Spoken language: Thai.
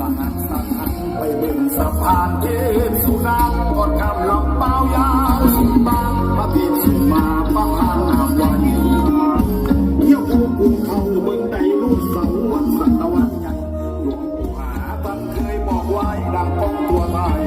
ตะหันสักหัไปบ่งสะพานเทพสุรางกอดคำลัำเป้ายาวสุบังพระพิสุมาประหานอาวันเยี่ยมภูมิเขาเมืองใดลูกเสาวันสัตวันใหญ่หลวงปู่หาท่านเคยบอกไว้ดังป้องตัวไาย